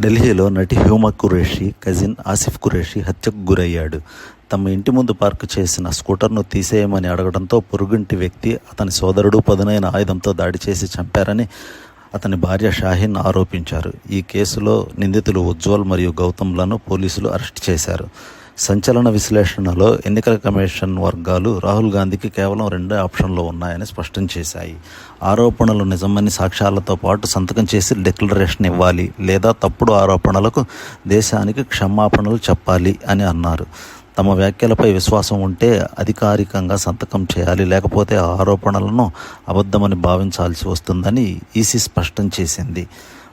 ఢిల్లీలో నటి హ్యూమా ఖురేషీ కజిన్ ఆసిఫ్ ఖురేషీ హత్యకు గురయ్యాడు. తమ ఇంటి ముందు పార్కు చేసిన స్కూటర్ను తీసేయమని అడగడంతో పొరుగింటి వ్యక్తి అతని సోదరుడు పదునైన ఆయుధంతో దాడి చేసి చంపారని అతని భార్య షాహీన్ ఆరోపించారు. ఈ కేసులో నిందితులు ఉజ్వల్ మరియు గౌతమ్లను పోలీసులు అరెస్ట్ చేశారు. సంచలన విశ్లేషణలో ఎన్నికల కమిషన్ వర్గాలు రాహుల్ గాంధీకి కేవలం రెండే ఆప్షన్లు ఉన్నాయని స్పష్టం చేశాయి. ఆరోపణలు నిజమని సాక్ష్యాలతో పాటు సంతకం చేసి డిక్లరేషన్ ఇవ్వాలి లేదా తప్పుడు ఆరోపణలకు దేశానికి క్షమాపణలు చెప్పాలి అని అన్నారు. తమ వ్యాఖ్యలపై విశ్వాసం ఉంటే అధికారికంగా సంతకం చేయాలి లేకపోతే ఆ ఆరోపణలను అబద్ధమని భావించాల్సి వస్తుందని ఈసీ స్పష్టం చేసింది.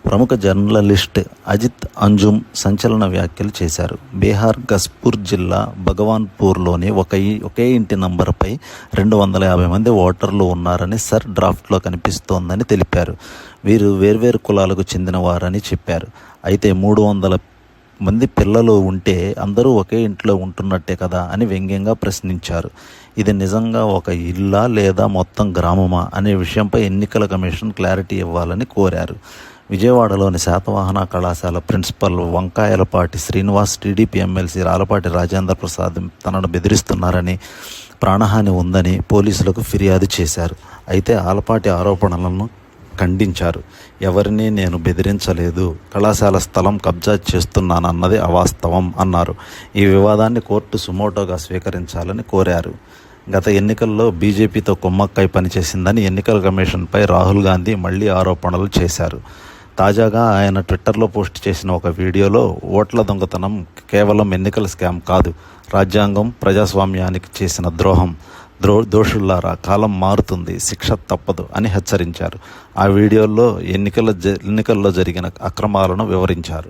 ప్రముఖ జర్నలిస్ట్ అజిత్ అంజుమ్ సంచలన వ్యాఖ్యలు చేశారు. బీహార్ గస్పూర్ జిల్లా భగవాన్పూర్లోని ఒక ఒకే ఇంటి నంబర్పై రెండు వందల యాభై మంది ఓటర్లు ఉన్నారని సర్ డ్రాఫ్ట్లో కనిపిస్తోందని తెలిపారు. వీరు వేర్వేరు కులాలకు చెందిన వారని చెప్పారు. అయితే మూడు వందల మంది పిల్లలు ఉంటే అందరూ ఒకే ఇంట్లో ఉంటున్నట్టే కదా అని వ్యంగ్యంగా ప్రశ్నించారు. ఇది నిజంగా ఒక ఇల్లా లేదా మొత్తం గ్రామమా అనే విషయంపై ఎన్నికల కమిషన్ క్లారిటీ ఇవ్వాలని కోరారు. విజయవాడలోని శాతవాహన కళాశాల principal Vankayalapati Srinivas TDP MLC Alapati Rajendra Prasad తనను బెదిరిస్తున్నారని ప్రాణహాని ఉందని పోలీసులకు ఫిర్యాదు చేశారు. అయితే ఆలపాటి ఆరోపణలను ఖండించారు. ఎవరిని నేను బెదిరించలేదు. కళాశాల స్థలం కబ్జా చేస్తున్నానన్నది అవాస్తవం అన్నారు. ఈ వివాదాన్ని కోర్టు సుమోటోగా స్వీకరించాలని కోరారు. గత ఎన్నికల్లో బీజేపీతో కుమ్మక్కై పనిచేసిందని ఎన్నికల కమిషన్పై రాహుల్ గాంధీ మళ్ళీ ఆరోపణలు చేశారు. తాజాగా ఆయన ట్విట్టర్లో పోస్ట్ చేసిన ఒక వీడియోలో ఓట్ల దొంగతనం కేవలం ఎన్నికల స్కామ్ కాదు రాజ్యాంగం ప్రజాస్వామ్యానికి చేసిన ద్రోహం. ద్రో దోషుల్లారా కాలం మారుతుంది శిక్ష తప్పదు అని హెచ్చరించారు. ఆ వీడియోలో ఎన్నికల జ- ఎన్నికల్లో జరిగిన అక్రమాలను వివరించారు.